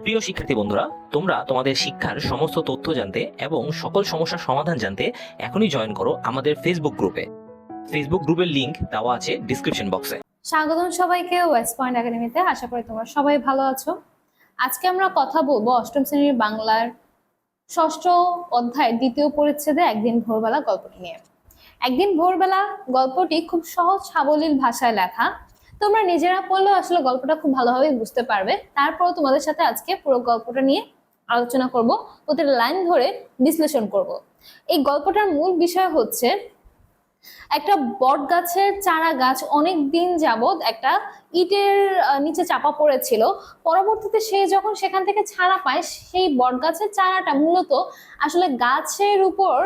প্রিয় শিক্ষার্থী বন্ধুরা, তোমরা তোমাদের শিক্ষার সমস্ত তথ্য জানতে এবং সকল সমস্যার সমাধান জানতে এখনই জয়েন করো আমাদের ফেসবুক গ্রুপে ফেসবুক গ্রুপের লিংক দেওয়া আছে ডিসক্রিপশন বক্সে স্বাগতম সবাইকে ওয়েস্ট পয়েন্ট একাডেমিতে আশা করি তোমরা সবাই ভালো আছো। আজকে আমরা কথা বলব অষ্টম শ্রেণির বাংলার ষষ্ঠ অধ্যায়ের দ্বিতীয় পরিচ্ছেদে একদিন ভোরবেলা গল্পটি নিয়ে। একদিন ভোরবেলা গল্পটি খুব সহজ সাবলীল ভাষায় লেখা। তোমরা নিজেরা পড়লেও আসলে গল্পটা খুব ভালোভাবে বুঝতে পারবে। তারপর তোমাদের সাথে আজকে পুরো গল্পটা নিয়ে আলোচনা করব, ওদের লাইন ধরে বিশ্লেষণ করব। এই গল্পটার মূল বিষয় হচ্ছে একটা বট গাছের চারা গাছ অনেক দিন যাবৎ একটা ইটের নিচে চাপা পড়েছিল। পরবর্তীতে সে যখন সেখান থেকে ছাড়া পায়, সেই বট গাছের চারাটা মূলত আসলে গাছের উপর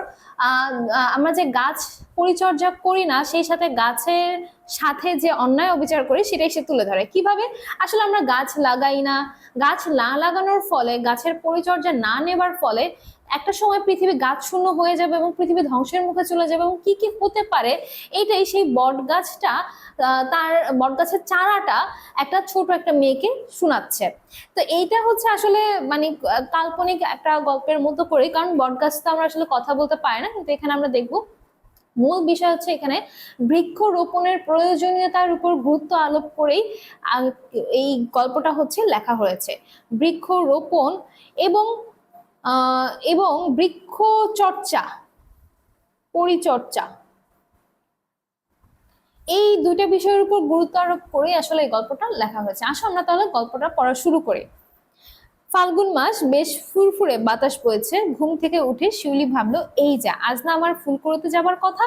আমরা যে গাছ পরিচর্যা করি না, সেই সাথে গাছের সাথে যে অন্যায় অবিচার করি, সেটাই সে তুলে ধরে। কীভাবে? আসলে আমরা গাছ লাগাই না। গাছ না লাগানোর ফলে, গাছের পরিচর্যা না নেবার ফলে একটা সময় পৃথিবী গাছ শূন্য হয়ে যাবে এবং পৃথিবী ধ্বংসের মুখে চলে যাবে এবং কি কি হতে পারে, এইটাই সেই বট গাছটা তার বট গাছের চারাটা একটা ছোট একটা মেয়েকে শোনাচ্ছে। তো এইটা হচ্ছে আসলে মানে কাল্পনিক একটা গল্পের মতো করে কারণ বট গাছ তো আমরা আসলে কথা বলতে পারি না, কিন্তু এখানে আমরা দেখব। মূল বিষয় হচ্ছে এখানে বৃক্ষ রোপণের প্রয়োজনীয়তার উপর গুরুত্ব আলোপ করেই এই গল্পটা হচ্ছে লেখা হয়েছে। বৃক্ষ রোপণ এবং এবং বৃক্ষ চর্চা পরিচর্যা এই দুইটা বিষয়ের উপর গুরুত্ব আরোপ করে আসলে এই গল্পটা লেখা হয়েছে। আসো আমরা তাহলে গল্পটা পড়া শুরু করি। ফাল্গুন মাস বেশ ফুরফুরে বাতাস বইছে ঘুম থেকে উঠে শিউলি ভাবলো, এই যা, আজ না আমার ফুল করতে যাবার কথা?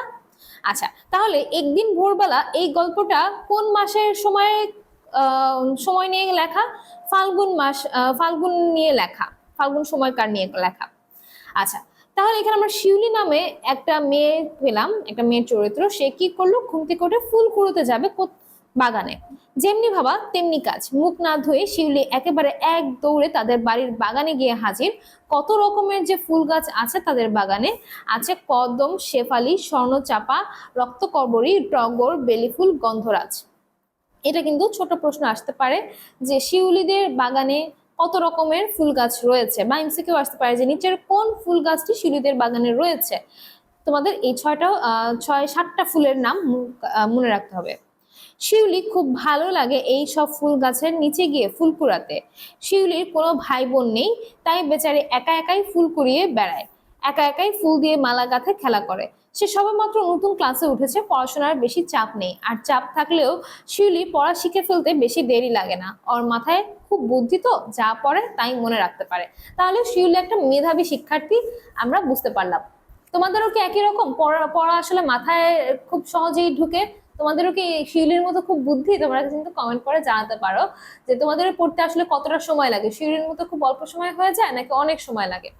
আচ্ছা তাহলে একদিন ভোরবেলা এই গল্পটা কোন মাসের সময় সময় নিয়ে লেখা? ফাল্গুন মাস ফাল্গুন নিয়ে লেখা। ফাল্গুন সময়কার নিয়ে লেখা। আচ্ছা তাহলে এখানে আমরা শিউলি নামে একটা মেয়ে পেলাম, একটা মেয়ের চরিত্র। সে কি করল? ঘুম থেকে ফুল কুড়োতে যাবে বাগানে। যেমনি ভাবা, তেমনি কাজ। মুখ না ধুয়ে শিউলি একেবারে এক দৌড়ে তাদের বাড়ির বাগানে গিয়ে হাজির। কত রকমের যে ফুল গাছ আছে তাদের বাগানে। আছে কদম, শেফালি, স্বর্ণচাপা রক্তকবরী টগর, বেলিফুল, গন্ধরাজ। এটা কিন্তু ছোট প্রশ্ন আসতে পারে যে শিউলিদের বাগানে কত রকমের ফুল গাছ রয়েছে? বা এমসিকিউ আসতে পারে যে নিচের কোন ফুল গাছটি শিউলিদের বাগানে রয়েছে? তোমাদের এই ছয়টা ছয়, সাতটা ফুলের নাম মনে রাখতে হবে। শিউলি খুব ভালো লাগে এই সব ফুল গাছের নিচে গিয়ে ফুল কুড়াতে। শিউলির কোনো ভাই বোন নেই, তাই বেচারি একা একাই ফুল কুড়িয়ে বেড়ায়। একা একাই ফুল দিয়ে মালা গাঁথে খেলা করে। সে সবেমাত্র নতুন ক্লাসে উঠেছে, পড়াশোনার বেশি চাপ নেই। আর চাপ থাকলেও শিউলি পড়া শিখে ফেলতে বেশি দেরি লাগে না। ওর মাথায় খুব বুদ্ধি তো, যা পড়ে তাই মনে রাখতে পারে। তাহলে শিউলি একটা মেধাবী শিক্ষার্থী আমরা বুঝতে পারলাম। তোমাদেরও কি একই রকম? পড়া পড়া আসলে মাথায় খুব সহজেই ঢুকে। তোমাদেরও কি শিউলির মতো খুব বুদ্ধি? তোমরা কিন্তু কমেন্ট করে জানাতে পারো যে তোমাদের পড়তে আসলে কতটা সময় লাগে? শিউলির মতো খুব অল্প সময় হয়ে যায় নাকি অনেক সময় লাগে?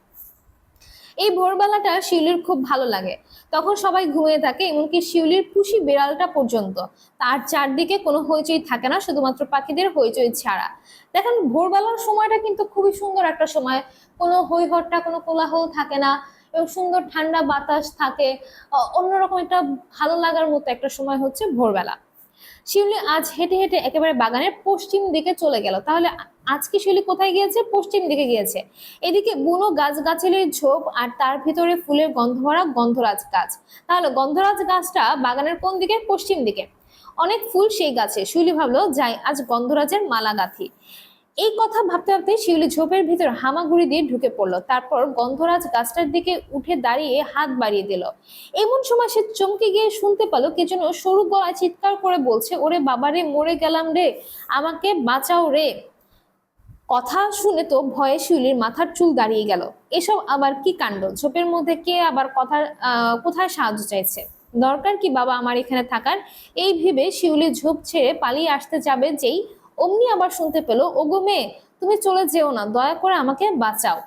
এই ভোরবেলাটা শিউলির খুব ভালো লাগে। তখন সবাই ঘুমিয়ে থাকে, এমনকি শিউলির পুষি বিড়ালটা পর্যন্ত। তার চারদিকে কোনো হইচই থাকে না, শুধুমাত্র পাখিদের হইচই ছাড়া। দেখেন, ভোরবেলার সময়টা কিন্তু খুবই সুন্দর একটা সময়। কোনো হইহট্টা কোনো কোলাহল থাকে না এবং সুন্দর ঠান্ডা বাতাস থাকে। অন্যরকম একটা ভালো লাগার মতো একটা সময় হচ্ছে ভোরবেলা। শিউলি আজ হেঁটে হেঁটে একেবারে বাগানের পশ্চিম দিকে চলে গেল। তাহলে আজকে শিউলি কোথায় গিয়েছে? পশ্চিম দিকে গিয়েছে। এদিকে বুনো গাছগাছালির ঝোপ আর তার ভিতরে ফুলের গন্ধ ভরা গন্ধরাজ গাছ। তাহলে গন্ধরাজ গাছটা বাগানের কোন দিকে? পশ্চিম দিকে। অনেক ফুল সেই গাছে। শিউলি ভাবলো, যাই, আজ গন্ধরাজের মালা গাঁথি এই কথা ভাবতে ভাবতে শিউলি ঝোপের ভিতর হামাগুড়ি দিয়ে ঢুকে পড়ল। তারপর গন্ধরাজ গাছটার দিকে উঠে দাঁড়িয়ে হাত বাড়িয়ে দিল। এমন সময় সে চমকে গিয়ে শুনতে পেল কে যেন সরু গলায় চিৎকার করে বলছে, ওরে বাবারে, মরে গেলাম রে, আমাকে বাঁচাও রে। কথা শুনে তো ভয়ে শিউলির মাথার চুল দাঁড়িয়ে গেল। এসব আবার কি কাণ্ড? ঝোপের মধ্যে কে আবার কথা কোথায় সাহায্য চাইছে? দরকার কি বাবা আমার এখানে থাকার? এই ভেবে শিউলি ঝোপ ছেড়ে পালিয়ে আসতে যাবে যেই অমনি আবার শুনতে পেল, ওগো মেয়ে, তুমি চলে যেও না, দয়া করে আমাকে বাঁচাও।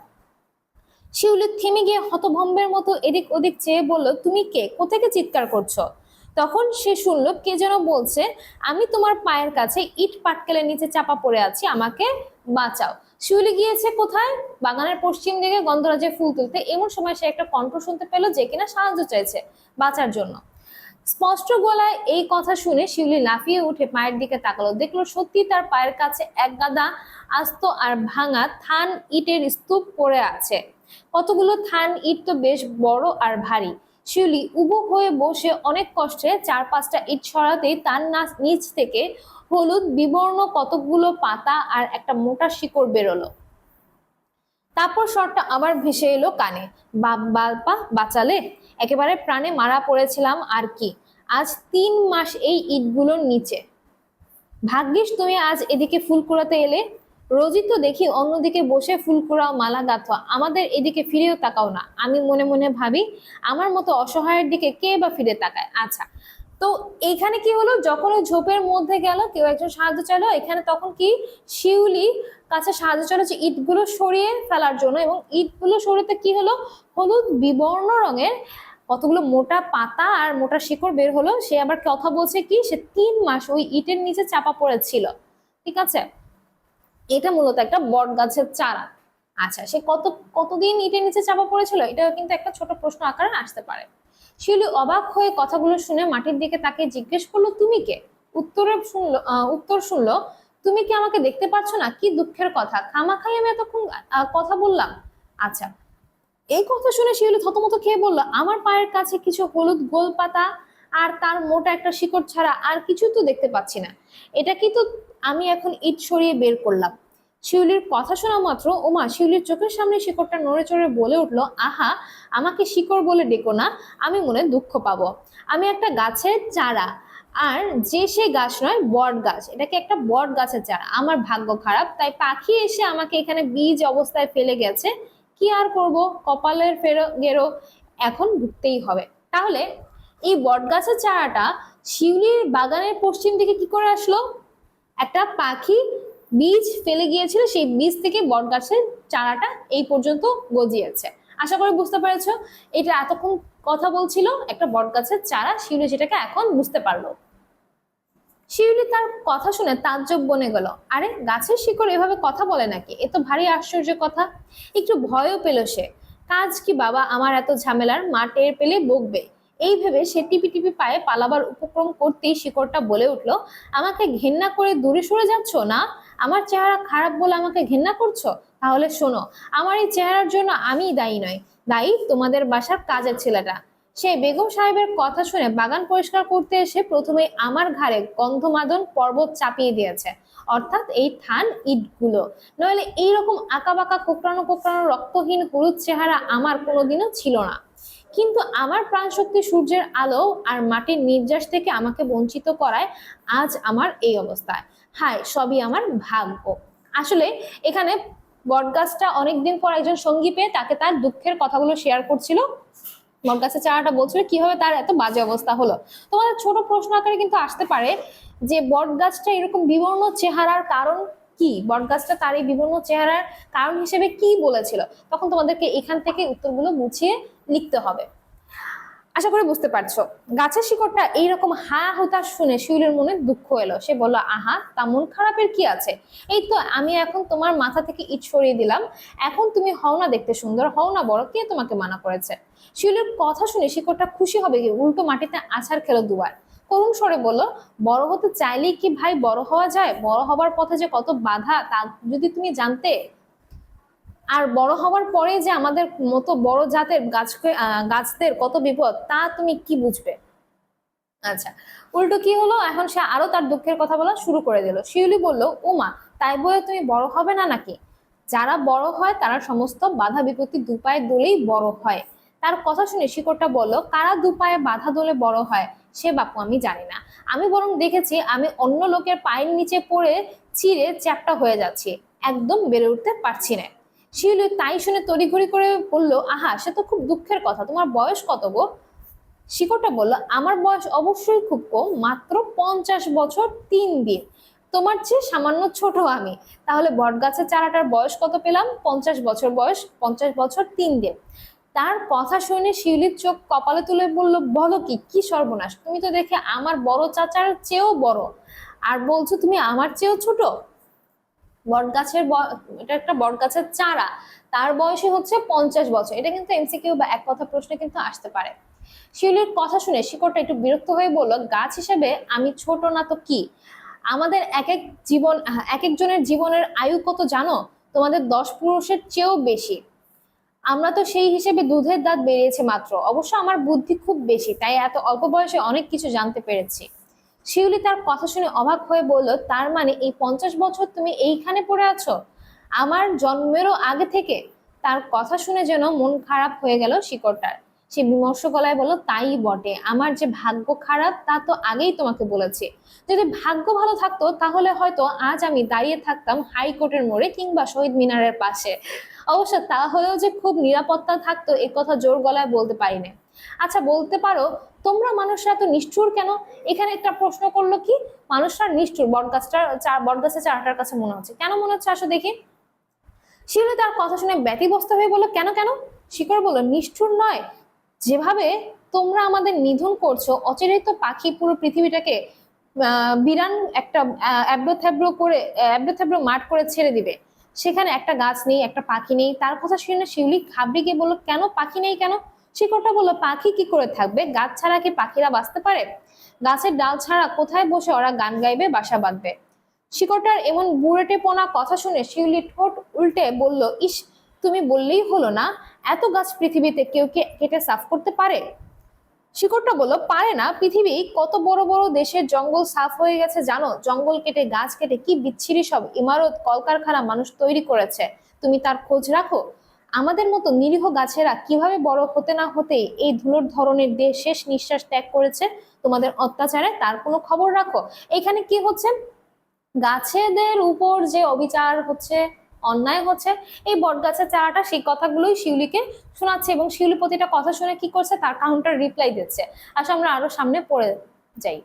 শিউলি থেমে গিয়ে হতভম্বের মতো এদিক ওদিক চেয়ে বলল, তুমি কে? কোথেকে চিৎকার করছ? তখন সে শুনলো, কে যেন বলছে, আমি তোমার পায়ের কাছে ইট পাটকেলের নিচে চাপা পড়ে আছি, আমাকে বাঁচাও। শিউলি গিয়েছে কোথায়? বাগানের পশ্চিম দিকে গন্ধরাজে ফুল তুলতে। এমন সময় সে একটা কণ্ঠ শুনতে পেল, যে কিনা সাহায্য চাইছে বাঁচার জন্য। স্পষ্ট গলায় এই কথা শুনে শিউলি লাফিয়ে উঠে পায়ের দিকে তাকালো। দেখল সত্যি তার পায়ের কাছে এক গাদা আস্ত আর ভাঙা থান ইটের স্তূপ পড়ে আছে। কতগুলো থান ইট তো বেশ বড় আর ভারী। শিউলি উবু হয়ে বসে অনেক কষ্টে চার পাঁচটা ইট সরাতেই তার নাচ- নিচ থেকে হলুদ বিবর্ণ কতকগুলো পাতা আর একটা মোটা শিকড় বেরোলো। তারপর শটটা আবার ভেসে এলো কানে। বাপ, বালপা বাঁচালে? একেবারে প্রাণে মারা পড়েছিলাম আর কি। আজ তিন মাস এই ইটগুলোর নিচে। ভাগ্যিস তুমি আজ এদিকে ফুল কুড়াতে এলে। রোজই তো দেখি অন্যদিকে বসে ফুল কুড়াও মালা গাঁথো। আমাদের এদিকে ফিরেও তাকাও না। আমি মনে মনে ভাবি, আমার মতো অসহায়ের দিকে কে বা ফিরে তাকায়? আচ্ছা তো এইখানে কি হলো? যখন ওই ঝোপের মধ্যে গেল, কেউ একজন সাহায্য চাইলো, এখানে তখন কি শিউলি কাছে সাহায্য চাইলো যে ইটগুলো সরিয়ে ফেলার জন্য? এবং ইটগুলো সরিয়ে কি হলো? হলুদ বিবর্ণ রঙের কতগুলো মোটা পাতা আর মোটা শিকড় বের হলো, সে আবার কথা বলছে কি, সে তিন মাস ওই ইটের নিচে চাপা পড়েছিল। ঠিক আছে? এটা মূলত একটা বট গাছের চারা। আচ্ছা সে কত, কতদিন ইটের নিচে চাপা পড়েছিল এটা কিন্তু একটা ছোট প্রশ্ন আকারে আসতে পারে। শিউলি অবাক হয়ে কথাগুলো শুনে মাটির দিকে তাকে জিজ্ঞেস করল, তুমি কে? উত্তরে শুনলো উত্তর শুনলো, তুমি কি আমাকে দেখতে পাচ্ছ না? কি দুঃখের কথা? খামাখাই আমি এতক্ষণ কথা বললাম? আচ্ছা এই কথা শুনে শিউলি থতমত খেয়ে বলল, আমার পায়ের কাছে কিছু হলুদ গোল পাতা আর তার মোটা একটা শিকড় ছাড়া আর কিছু তো দেখতে পাচ্ছি না। এটা কি তো আমি এখন ইট সরিয়ে বের করলাম? শিউলির কথা শোনা মাত্র ওমা শিউলির চোখের সামনে শিকড়টা নড়ে চড়ে বলে উঠল, আহা, আমাকে শিকড় বলে ডেকো না, আমি মনে দুঃখ পাবো। আমি একটা গাছের চারা, আর যে সে গাছ নয়, বট গাছ। এটাকে একটা বট গাছের চারা। আমার ভাগ্য খারাপ, তাই পাখি এসে আমাকে এখানে বীজ অবস্থায় ফেলে গেছে। কি আর করব? কপালের ফেরো গেরো এখন ভুগতেই হবে। তাহলে এই বটগাছের চারাটা শিউলির বাগানের পশ্চিম দিকে কি করে আসলো? একটা পাখি বীজ ফেলে গিয়েছিল, সেই বীজ থেকে বটগাছের চারাটা এই পর্যন্ত গজিয়েছে। আশা করি বুঝতে পেরেছ, এটা এতক্ষণ কথা বলছিল একটা বটগাছের চারা, শিউলি সেটাকে এখন বুঝতে পারল। শিউলি তার কথা শুনে তাজ্জব বনে গেল। আরে, গাছের শিকড় এভাবে কথা বলে নাকি? এ তো ভারী আশ্চর্য কথা। একটু ভয়ও পেল সে। কাজ কি বাবা, আমার এত ঝামেলার মা টের পেলে বকবে। এই ভেবে সে টিপি টিপি পায়ে পালাবার উপক্রম করতেই শিকড়টা বলে উঠল, আমাকে ঘেন্না করে দূরে সরে যাচ্ছ না? আমার চেহারা খারাপ বলে আমাকে ঘেন্না করছ? তাহলে শোনো, আমার এই চেহারার জন্য আমিই দায়ী নয়। দায়ী তোমাদের বাসার কাজের ছেলেটা। সে বেগম সাহেবের কথা শুনে বাগান পরিষ্কার করতে এসে প্রথমে আমার ঘাড়ে গন্ধমাদন পর্বত চাপিয়ে দিয়েছে। অর্থাৎ এই থান ইটগুলো। নইলে এইরকম আঁকাবাঁকা, কোকড়ানো কোকড়ানো, রক্তহীন হলুদ চেহারা আমার কোনোদিনও ছিল না। কিন্তু আমার প্রাণশক্তি সূর্যের আলো আর মাটির নির্যাস থেকে আমাকে বঞ্চিত করায় আজ আমার এই অবস্থায়। হায়, সবই আমার ভাগ্য। আসলে এখানে বটগাছটা অনেকদিন পর একজন সঙ্গী পেয়ে তাকে তার দুঃখের কথাগুলো শেয়ার করছিল। বটগাছের চারাটা বলছিল, কীভাবে তার এত বাজে অবস্থা হলো? তোমাদের ছোট প্রশ্ন আকারে কিন্তু আসতে পারে যে বটগাছটা এরকম বিবর্ণ চেহারার কারণ কি? বটগাছটা তার এই বিবর্ণ চেহারার কারণ হিসেবে কি বলেছিল? তখন তোমাদেরকে এখান থেকে উত্তরগুলো মুছিয়ে লিখতে হবে। আশা করি বুঝতে পারছ। গাছের শিকড়টা এইরকম হা হতাশ শুনে শিউলির মনে দুঃখ এলো। সে বলল, আহা, তা মন খারাপের কি আছে? এই তো আমি এখন তোমার মাথা থেকে ইট সরিয়ে দিলাম। এখন তুমি হও না দেখতে সুন্দর, হও না বড়, কে তোমাকে মানা করেছে? শিউলির কথা শুনে শিকড়টা খুশি হবে কি? উল্টো মাটিতে আছাড় খেলো দুবার। করুণ স্বরে বলল, বড় হতে চাইলেই কি ভাই বড় হওয়া যায়? বড় হবার পথে যে কত বাধা, তা যদি তুমি জানতে আর বড় হওয়ার পরে যে আমাদের মতো বড় জাতের গাছ গাছদের কত বিপদ, তা তুমি কি বুঝবে? আচ্ছা উল্টো কি হলো? এখন সে আরও তার দুঃখের কথা বলা শুরু করে দিল। শিউলি বলল, উমা, তাই বলে তুমি বড় হবে না নাকি? যারা বড় হয়, তারা সমস্ত বাধা বিপত্তি দুপায়ে দোলেই বড় হয়। তার কথা শুনে শিকড়টা বলল, কারা দুপায়ে বাধা দোলে বড় হয়? সে বাপু, আমি জানি না। আমি বরং দেখেছি, আমি অন্য লোকের পায়ের নিচে পড়ে চিড়ে চ্যাপটা হয়ে যাচ্ছি। একদম বেড়ে উঠতে পারছি না। শিউলি তাই শুনে তড়িঘড়ি করে বলল, আহা, সে তো খুব দুঃখের কথা। তোমার বয়স কত গো? শিকড়টা বলল, আমার বয়স অবশ্যই খুব কম, মাত্র পঞ্চাশ বছর তিন দিন। তোমার চেয়ে সামান্য ছোট আমি। তাহলে বটগাছের চারাটার বয়স কত পেলাম? পঞ্চাশ বছর বয়স, পঞ্চাশ বছর তিন দিন। তার কথা শুনে শিউলির চোখ কপালে তুলে বলল, বলো কি কি সর্বনাশ? তুমি তো দেখে আমার বড় চাচার চেয়েও বড়। আর বলছো তুমি আমার চেয়েও ছোট? বটগাছের এটা একটা বটগাছের চারা, তার বয়সই হচ্ছে পঞ্চাশ বছর। এটা কিন্তু এমসিকিউ বা এক কথা প্রশ্নে কিন্তু আসতে পারে। শিউলির কথা শুনে শিকড়টা একটু বিরক্ত হয়ে বলল, গাছ হিসেবে আমি ছোট না তো কি? আমাদের এক এক জীবন, এক একজনের জীবনের আয়ু কত জানো? তোমাদের দশ পুরুষের চেয়েও বেশি। আমরা তো সেই হিসেবে দুধের দাঁত বেরিয়েছে মাত্র। অবশ্য আমার বুদ্ধি খুব বেশি, তাই এত অল্প বয়সে অনেক কিছু জানতে পেরেছি। শিউলি তার কথা শুনে অবাক হয়ে বলল, তার মানে এই পঞ্চাশ বছর তুমি এইখানে পড়ে আছো? আমার জন্মেরও আগে থেকে? তার কথা শুনে যেন মন খারাপ হয়ে গেল শিকড়টার। সে বিমর্ষ গলায় বলল, তাই বটে। আমার যে ভাগ্য খারাপ, তা তো আগেই তোমাকে বলেছি। যদি ভাগ্য ভালো থাকতো, তাহলে হয়তো আজ আমি দাঁড়িয়ে থাকতাম হাইকোর্টের মোড়ে কিংবা শহীদ মিনারের পাশে। অবশ্য তা হলেও যে খুব নিরাপত্তা থাকতো, এ কথা জোর গলায় বলতে পারি না আচ্ছা বলতে পারো তোমরা মানুষরা এত নিষ্ঠুর কেন? এখানে একটা প্রশ্ন করল কি? মানুষরা নিষ্ঠুর। বটগাছটার বটগাছের চারাটার কাছে মনে হচ্ছে। কেন মনে হচ্ছে? আসো দেখি। শিউলি তার কথা শুনে ব্যতিব্যস্ত হয়ে বলল, কেন কেন? শিকড় বলল, নিষ্ঠুর নয়। যেভাবে তোমরা আমাদের নিধন করছ অচিরেই তো পাখি পুরো পৃথিবীটাকে বিরান একটা অ্যাব্রো থ্যাব্রো করে অ্যাব্রো থ্যাব্রো মাঠ করে ছেড়ে দিবে। সেখানে একটা গাছ নেই, একটা পাখি নেই। তার কথা শুনে শিউলি ঘাবড়ে গিয়ে বলল, কেন? পাখি নেই কেন? শিকড়টা বলল, পাখি কি করে থাকবে? গাছ ছাড়া কি পাখিরা বাঁচতে পারে? গাছের ডাল ছাড়া কোথায় বসে ওরা গান গাইবে, বাসা বাঁধবে? শিকড়টার এমন বুড়েটে পোনা কথা শুনে শিউলি ঠোঁট উল্টে বলল, ইস, তুমি বললেই হলো না, এত গাছ পৃথিবীতে কেউ কে কেটে সাফ করতে পারে? শিকড়টা বলল, পারে না, পৃথিবী কত বড় বড় দেশের জঙ্গল সাফ হয়ে গেছে, জানো? জঙ্গল কেটে, গাছ কেটে কি বিচ্ছিরি সব ইমারত, কলকারখানা মানুষ তৈরি করেছে। তুমি তার খোঁজ রাখো আমাদের মতো নিরীহ গাছেরা কীভাবে বড় হতে না হতেই এই ধুলোর ধরনের দেশ শেষ নিঃশ্বাস ত্যাগ করেছে, তোমাদের অত্যাচারে তার কোনো খবর রাখো? এখানে কি হচ্ছে? গাছেদের উপর যে অবিচার হচ্ছে, অন্যায় হচ্ছে, এই বটগাছের চারাটা সেই কথাগুলোই শিউলিকে শোনাচ্ছে এবং শিউলি প্রতিটা কথা শুনে কি করছে? তার কাউন্টার রিপ্লাই দিচ্ছে। আসলে আমরা আরও সামনে পড়ে যাই।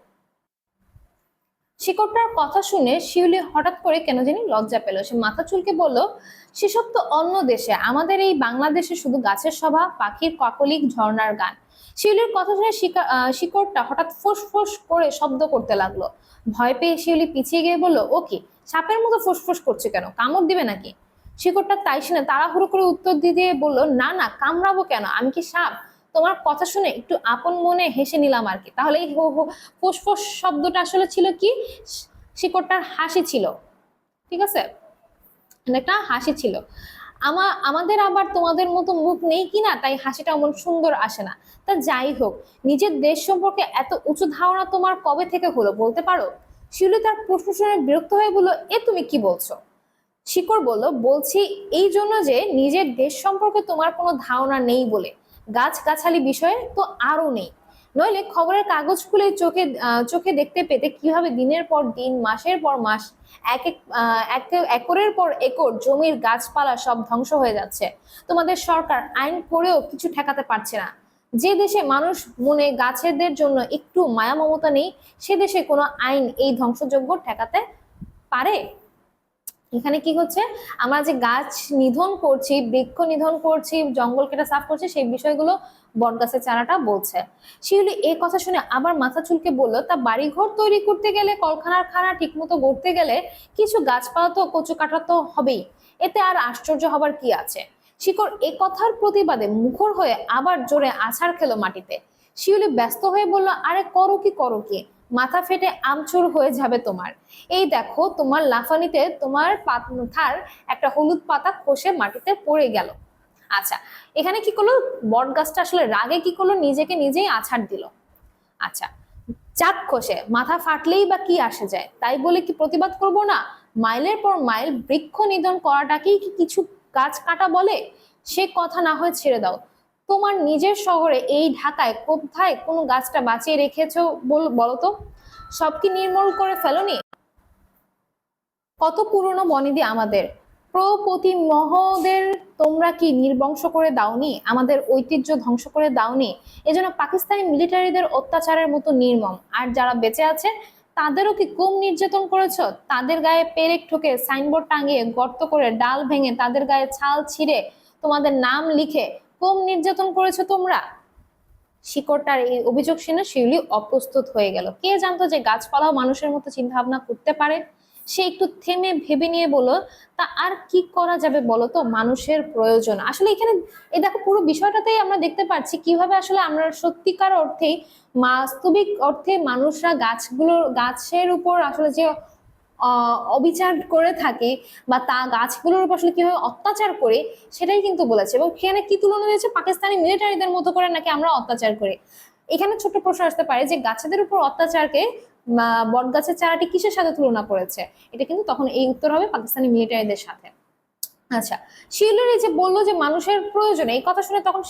শিকড়টার কথা শুনে শিউলি হঠাৎ করে কেন জানি লজ্জা পেল। সে মাথা চুলকে বলল, সেসব তো অন্য দেশে। আমাদের এই বাংলাদেশে শুধু গাছের সভা পাখির কাকলিক ঝর্ণার গান। শিউলির কথা শুনে শিকা- শিকড়টা হঠাৎ ফোঁস ফোঁস করে শব্দ করতে লাগল। ভয় পেয়ে শিউলি পিছিয়ে গিয়ে বলল, ও কি, সাপের মতো ফুসফুস করছে কেন? কামড় দিবে নাকি? শিকড়টা তাই শুনে তাড়াহুড়ো করে উত্তর দিয়ে বলল, না না, কামড়াবো কেন? আমি কি সাপ? তোমার কথা শুনে একটু আপন মনে হেসে নিলাম আর কি। তাহলে এই হো হো ফোসফোস শব্দটা আসলে ছিল কি? শিকড়টার হাসি ছিল। ঠিক আছে? মানে একটা হাসি ছিল। আমা, আমাদের আবার তোমাদের মতো মুখ নেই কিনা, তাই হাসিটা এমন সুন্দর আসে না। তা যাই হোক, নিজের দেশ সম্পর্কে এত উঁচু ধারণা তোমার কবে থেকে হলো বলতে পারো? শিউলি তার প্রশ্ন শুনে বিরক্ত হয়ে বলল, এ তুমি কি বলছো? শিকড় বলল, বলছি এই জন্য যে নিজের দেশ সম্পর্কে তোমার কোনো ধারণা নেই বলে। গাছ গাছালি বিষয়ে তো আরও নেই। নইলে খবরের কাগজ খুলে চোখে চোখে দেখতে পেতে কীভাবে দিনের পর দিন, মাসের পর মাস, এক এক এক- একরের পর একর জমির গাছপালা সব ধ্বংস হয়ে যাচ্ছে। তোমাদের সরকার আইন করেও কিছু ঠেকাতে পারছে না। যে দেশে মানুষ মনে গাছেদের জন্য একটু মায়া মমতা নেই, সে দেশে কোনো আইন এই ধ্বংসযজ্ঞ ঠেকাতে পারে? এখানে কি হচ্ছে? আমরা যে গাছ নিধন করছি, বৃক্ষ নিধন করছি, জঙ্গল কেটে সাফ করছি, সেই বিষয়গুলো বটগাছের চারাটা বলছে। শিউলি এই কথা শুনে আবার মাথা চুলকে বলল, তা বাড়িঘর তৈরি করতে গেলে, কলখানার খানা ঠিকমতো গড়তে গেলে কিছু গাছপালা তো কচু কাটা তো হবেই। এতে আর আশ্চর্য হবার কি আছে? শিকড় এ কথার প্রতিবাদে মুখর হয়ে আবার জোরে আছাড় খেলো মাটিতে। শিউলি ব্যস্ত হয়ে বলল, আরে করো কি করো কি? মাথা ফেটে আমচুর হয়ে যাবে তোমার। এই দেখো, তোমার লাফানিতে তোমার পাতার একটা হলুদ পাতা খসে মাটিতে পড়ে গেল। আচ্ছা এখানে কি করল? বট গাছটা আসলে রাগে কি করল? নিজেকে নিজেই আছাড় দিল। আচ্ছা চাপ খসে, মাথা ফাটলেই বা কি আসে যায়? তাই বলে কি প্রতিবাদ করব না? মাইলের পর মাইল বৃক্ষ নিধন করাটাকেই কি কিছু গাছ কাটা বলে? সে কথা না হয় ছেড়ে দাও। তোমার নিজের শহরে এই ঢাকায় কোথায় কোনো গাছটা বাঁচিয়ে রেখেছ বল বলো তো? সব কি নির্মূল করে ফেলোনি? কত পুরনো বনেদি আমাদের। প্রপতি মহদের তোমরা কি নির্বংশ করে দাওনি? আমাদের ঐতিহ্য ধ্বংস করে দাওনি? এজন্য পাকিস্তানি মিলিটারিদের অত্যাচারের মতো নির্মম। আর যারা বেঁচে আছে, তাদেরও কি কম নির্যাতন করেছ? তাদের গায়ে পেরেক ঠোকে সাইনবোর্ড টাঙিয়ে গর্ত করে ডাল ভেঙে তাদের গায়ে ছাল ছিঁড়ে তোমাদের নাম লিখে কম নির্যাতন করেছ তোমরা? শিকড়টার এই অভিযোগ শুনে শিউলি অপ্রস্তুত হয়ে গেল। কে জানতো যে গাছপালাও মানুষের মতো চিন্তা ভাবনা করতে পারে? সে একটু থেমে ভেবে নিয়ে বলল, তা আর কি করা যাবে বলো তো? মানুষের প্রয়োজন। আসলে এখানে, এই দেখো পুরো বিষয়টাতেই আমরা দেখতে পাচ্ছি কীভাবে আসলে আমরা সত্যিকার অর্থেই বাস্তবিক অর্থে মানুষরা গাছগুলোর গাছের উপর আসলে যে অবিচার করে থাকে বা তা গাছগুলোর উপর আসলে কীভাবে অত্যাচার করে, সেটাই কিন্তু বলেছে। এবং সেখানে কি তুলনা হয়েছে? পাকিস্তানি মিলিটারিদের মতো করে নাকি আমরা অত্যাচার করি? এখানে ছোট্ট প্রশ্ন আসতে পারে যে, গাছেদের উপর অত্যাচারকে বট গাছের চারাটি কিসের সাথে তুলনা করেছে? এটা কিন্তু তখন এই উত্তর হবে পাকিস্তানি মিলিটারিদের সাথে। আচ্ছা শিউলির যে বলল যে মানুষের প্রয়োজনে, এই কথা শুনে তখন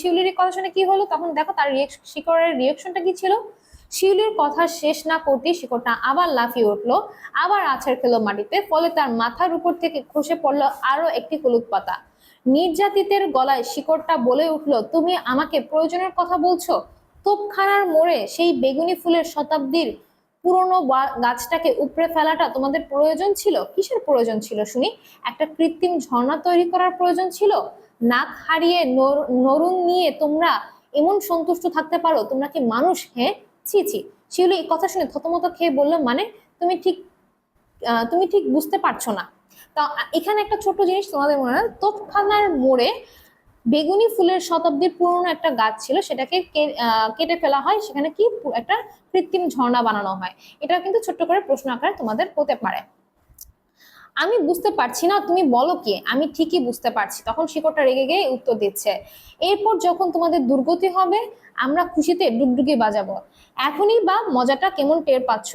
শিউলির কথা শুনে কি হলো? তখন দেখো তার শিকড়ের রিয়েকশনটা কি ছিল? শিউলির কথা শেষ না করতেই শিকড়টা আবার লাফিয়ে উঠল, আবার আছাড় খেলো মাটিতে, ফলে তার মাথার উপর থেকে খসে পড়ল আরও একটি হলুদ পাতা। নির্যাতিতের গলায় শিকড়টা বলে উঠল, তুমি আমাকে প্রয়োজনের কথা বলছো? তোপখানার মোড়ে সেই বেগুনি ফুলের শতাব্দীর পুরনো গাছটাকে উপড়ে ফেলাটা তোমাদের প্রয়োজন ছিল? কিসের প্রয়োজন ছিল, শুনি? একটা কৃত্রিম ঝর্ণা তৈরি করার প্রয়োজন ছিল? নাক হারিয়ে নর- নরুন নিয়ে তোমরা এমন সন্তুষ্ট থাকতে পারো? তোমরা কি মানুষ হ্যাঁ? ছি ছি। শিউলি এই কথা শুনে থতমত খেয়ে বলল মানে তুমি ঠিক তুমি ঠিক বুঝতে পারছ না। তা এখানে একটা ছোট জিনিস তোমাদের মনে হয়, তোপখানার মোড়ে বেগুনি ফুলের শতাব্দীর পুরনো একটা গাছ ছিল, সেটাকে কেটে ফেলা হয়। সেখানে কি একটা কৃত্রিম ঝর্ণা বানানো হয়। এটা কিন্তু ছোট্ট করে প্রশ্ন আকারে তোমাদের হতে পারে। আমি বুঝতে পারছি না, তুমি বলো কি? আমি ঠিকই বুঝতে পারছি। তখন শিকড়টা রেগে গিয়ে উত্তর দিচ্ছে, এরপর যখন তোমাদের দুর্গতি হবে, আমরা খুশিতে ডুগডুগি বাজাবো। এখনই বা মজাটা কেমন টের পাচ্ছ?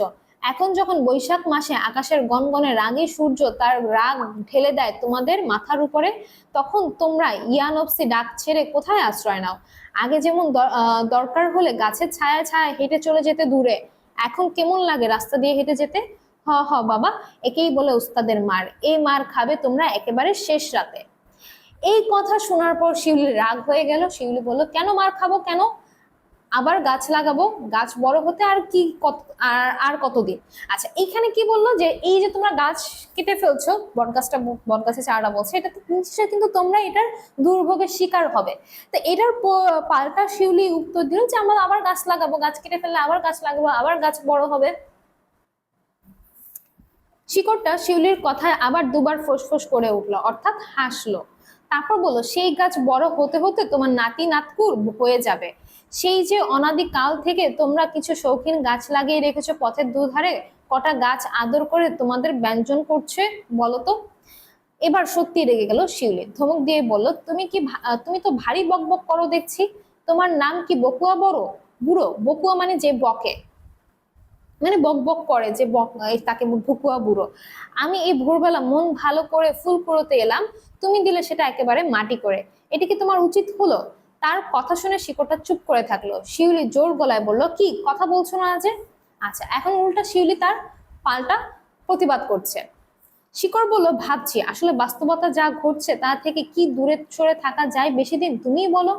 এখন যখন বৈশাখ মাসে আকাশের গনগনে রাগে সূর্য তার রাগ ঢেলে দেয় তোমাদের মাথার উপরে, তখন তোমরা ইয়ানবসি ডাক ছেড়ে কোথায় আশ্রয় নাও? আগে যেমন দরকার হলে গাছের ছায়া ছায়া হেঁটে চলে যেতে দূরে, এখন কেমন লাগে রাস্তা দিয়ে হেঁটে যেতে? হ হ, বাবা, একেই বলে উস্তাদের মার। এই মার খাবে তোমরা একেবারে শেষ রাতে। এই কথা শোনার পর শিউলি রাগ হয়ে গেল। শিউলি বলল, কেন মার খাব? কেন? আবার গাছ লাগাবো, গাছ বড় হতে আর কি কত, আর আর কতদিন? আচ্ছা এইখানে কি বলল যে এই যে তোমরা গাছ কেটে ফেলছো বট গাছটা বট গাছের চারাটা বলছে এটা তো নিশ্চয়ই কিন্তু তোমরা এটার দুর্ভোগের শিকার হবে। তো এটার পাল্টা শিউলি উত্তর দিল যে আমরা আবার গাছ লাগাবো, গাছ কেটে ফেললে আবার গাছ লাগাবো, আবার গাছ বড় হবে। শিকড়টা শিউলির কথায় আবার দুবার ফোঁস করে উঠল, অর্থাৎ হাসলো। তারপর বলল, সেই গাছ বড় হতে হতে তোমার নাতি নাতকুর হয়ে যাবে। সেই যে অনাদি কাল থেকে তোমরা কিছু শৌখিন গাছ লাগিয়ে রেখেছো পথের দুধারে, কটা গাছ আদর করে তোমাদের ব্যঞ্জন করছে বলো তো? এবার সত্যি রেগে গেল শিউলি। ধমক দিয়ে বলল, তুমি কি তুমি তো ভারী বকবক করো দেখছি। তোমার নাম কি বকুয়া বড়? বুড়ো, বকুয়া মানে যে বকে। মানে বক বক করে যে বক তাকে ভুকুয়া বুড়ো। আমি এই ভোরবেলা মন ভালো করে ফুল কুড়োতে এলাম। তুমি দিলে সেটা একেবারে মাটি করে। এটা কি তোমার উচিত হলো? তার কথা শুনে শিকড়টা চুপ করে থাকল। শিউলি জোর গলায় বলল, কি, কথা বলছো না যে আচ্ছা এখন উল্টা শিউলি তার পাল্টা প্রতিবাদ করছে। শিকড় বলল, ভাবছি, আসলে বাস্তবতা যা ঘটছে তা থেকে কি দূরে সরে থাকা যায় বেশি দিন, তুমিই বলো।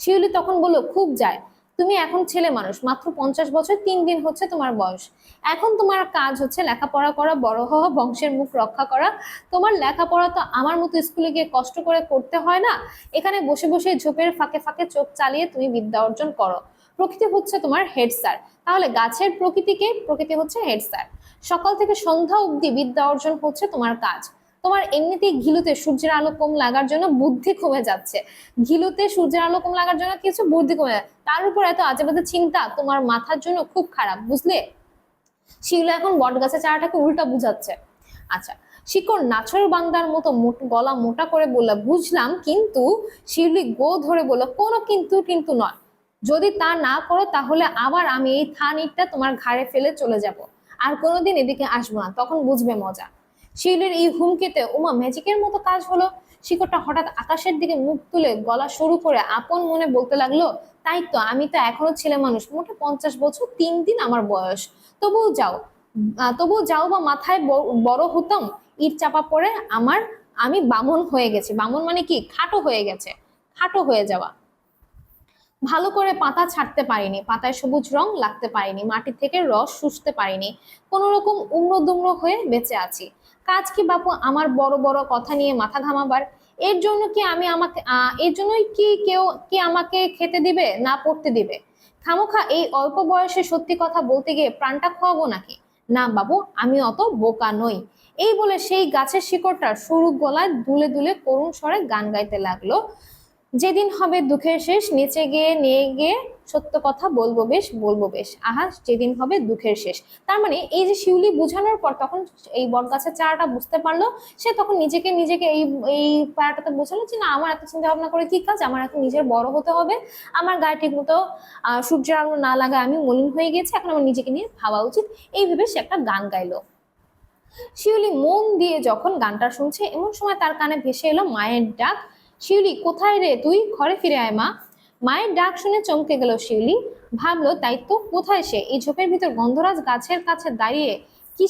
শিউলি তখন বলল, খুব যায়। তুমি এখন ছেলে মানুষ, মাত্র পঞ্চাশ বছর, তিন দিন হচ্ছে তোমার বয়স। এখন তোমার কাজ হচ্ছে লেখাপড়া করা, বড় হওয়া, বংশের মুখ রক্ষা করা। তোমার লেখাপড়া তো আমার মতো স্কুলে গিয়ে কষ্ট করে করতে হয় না। এখানে বসে বসে ঝোপের ফাঁকে ফাঁকে চোখ চালিয়ে তুমি বিদ্যা অর্জন করো। প্রকৃতি হচ্ছে তোমার হেড স্যার তাহলে গাছের প্রকৃতিকে, প্রকৃতি হচ্ছে হেড স্যার সকাল থেকে সন্ধ্যা অবধি বিদ্যা অর্জন হচ্ছে তোমার কাজ। তোমার এমনিতেই ঘিলুতে সূর্যের আলো কম লাগার জন্য বুদ্ধি কমে যাচ্ছে। ঘিলুতে সূর্যের আলো কম লাগার জন্য কিছু বুদ্ধি কমে তার উপর এত আজেবাজে চিন্তা তোমার মাথার জন্য খুব খারাপ, বুঝলে? শিউলা এখন বট গাছের চারাটাকে উল্টা বুঝাচ্ছে। আচ্ছা শিকড় নাছর বান্দার মতো গলা মোটা করে বলল, বুঝলাম, কিন্তু শিউলি গো ধরে বলল, কোনো কিন্তু কিন্তু নয়। যদি তা না করো, তাহলে আবার আমি এই থান ইটটা তোমার ঘাড়ে ফেলে চলে যাব। আর কোনোদিন এদিকে আসব না, তখন বুঝবে মজা। শিউলির এই হুমকিতে উমা ম্যাজিকের মতো কাজ হলো। শিকড়টা হঠাৎ আকাশের দিকে মুখ তুলে গলা শুরু করে আপন মনে বলতে লাগল, তাই তো, আমি তো এখনও ছেলে মানুষ, মোটে পঞ্চাশ বছর তিন দিন আমার বয়স। তবুও যাও তবুও যাও বা মাথায় বড় হতাম, ইট চাপা পড়ে আমার, আমি বামন হয়ে গেছি। বামন মানে কি? খাটো হয়ে গেছে, খাটো হয়ে যাওয়া। ভালো করে পাতা ছাড়তে পারিনি, পাতায় সবুজ রং লাগতে পারিনি, মাটি থেকে রস শুষতে পারিনি। কোনো রকম উমড়ো দুমড়ো হয়ে বেঁচে আছি। কাজ কি বাপু? আমার বড় বড় কথা নিয়ে মাথা ঘামাবার। এর জন্য কি আমি আমাকে এর জন্যই কি কেউ, কি আমাকে খেতে দিবে না পড়তে দিবে? খামোখা, এই অল্প বয়সে সত্যি কথা বলতে গিয়ে প্রাণটা খোয়াবো নাকি? না বাবু, আমি অত বোকা নই। এই বলে সেই গাছের শিকড়টা সরু গলায় দুলে দুলে করুণ স্বরে গান গাইতে লাগল। যেদিন হবে দুঃখের শেষ, নেচে গিয়ে, নিয়ে গিয়ে সত্য কথা বলব বেশ বলব বেশ। আহা, যেদিন হবে দুঃখের শেষ। তার মানে এই যে শিউলি বুঝানোর পর তখন এই বট গাছের চারাটা বুঝতে পারল, সে তখন নিজেকে নিজেকে এই এই প্যারাটাতে বোঝালো যে না, আমার এত চিন্তা ভাবনা করে কি কাজ? আমার এখন নিজের বড় হতে হবে। আমার গায়ে ঠিক মতো সূর্যের আলো না লাগায় আমি মলিন হয়ে গেছি এখন আমার নিজেকে নিয়ে ভাবা উচিত। এই ভেবে সে একটা গান গাইলো। শিউলি মন দিয়ে যখন গানটা শুনছে, এমন সময় তার কানে ভেসে এলো মায়ের ডাক। শিউলি, কোথায় রে তুই? ঘরে ফিরে আয় মা। মায়ের ডাক শুনে চমকে গেল শিউলি। ভাবলো, তাই তো, কোথায় সে? এই ঝোপের ভিতর গন্ধরাজ গাছের কাছে দাঁড়িয়ে কি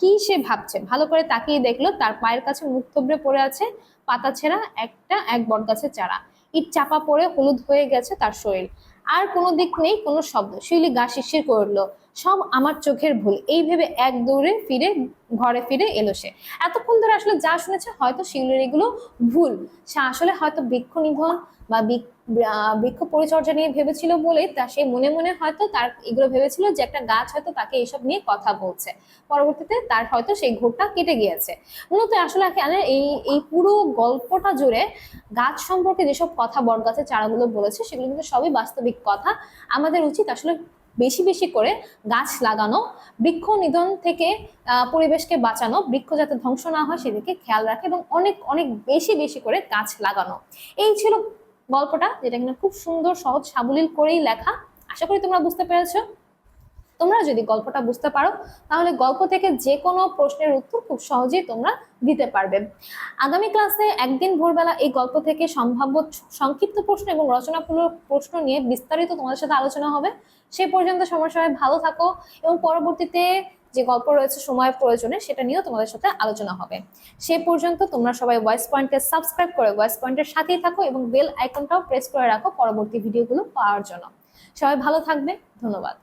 কি সে ভাবছে? ভালো করে তাকিয়ে দেখল, তার পায়ের কাছে মুখ থবড়ে পড়ে আছে পাতা ছেঁড়া একটা এক বট গাছের চারা। ইট চাপা পড়ে হলুদ হয়ে গেছে তার শরীর। আর কোনো দিক নেই কোনো শব্দ। শিউলি গা শিরশির করল। সব আমার চোখের ভুল। এই ভেবে এক দৌড়ে ফিরে ঘরে ফিরে এলো সে। এতক্ষণ ধরে আসলে যা শুনেছে হয়তো শিউলির এগুলো ভুল। সে আসলে হয়তো বৃক্ষ নিধন বা বৃক- আহ, বৃক্ষ পরিচর্যা নিয়ে ভেবেছিল বলে তা সে মনে মনে হয়তো তার এগুলো ভেবেছিল যে একটা গাছ হয়তো তাকে এসব নিয়ে কথা বলছে। পরবর্তীতে তার হয়তো সেই ঘোরটা কেটে গিয়েছে। মূলত আসলে এই এই পুরো গল্পটা জুড়ে গাছ সম্পর্কে যেসব কথা বট গাছের চারাগুলো বলেছে, সেগুলো কিন্তু সবই বাস্তবিক কথা। আমাদের উচিত আসলে বেশি বেশি করে গাছ লাগানো, বৃক্ষ নিধন থেকে পরিবেশকে বাঁচানো, বৃক্ষ যাতে ধ্বংস না হয় সেদিকে খেয়াল রাখে এবং অনেক অনেক বেশি বেশি করে গাছ লাগানো। এই ছিল গল্পটা, যেটা কিনা খুব সুন্দর, সহজ, সাবলীল করেই লেখা। আশা করি তোমরা বুঝতে পেরেছ। তোমরা যদি গল্পটা বুঝতে পারো, তাহলে গল্প থেকে যে কোনো প্রশ্নের উত্তর খুব সহজেই তোমরা দিতে পারবে। আগামী ক্লাসে একদিন ভোরবেলা এই গল্প থেকে সম্ভাব্য সংক্ষিপ্ত প্রশ্ন এবং রচনামূলক প্রশ্ন নিয়ে বিস্তারিত তোমাদের সাথে আলোচনা হবে। সে পর্যন্ত সময় সবাই ভালো থাকো এবং পরবর্তীতে যে গল্প রয়েছে সময়ের প্রয়োজনে, সেটা নিয়েও তোমাদের সাথে আলোচনা হবে। সে পর্যন্ত তোমরা সবাই ভয়েস পয়েন্টকে সাবস্ক্রাইব করে ভয়েস পয়েন্টের সাথেই থাকো এবং বেল আইকনটাও প্রেস করে রাখো পরবর্তী ভিডিওগুলো পাওয়ার জন্য। সবাই ভালো থাকবে, ধন্যবাদ।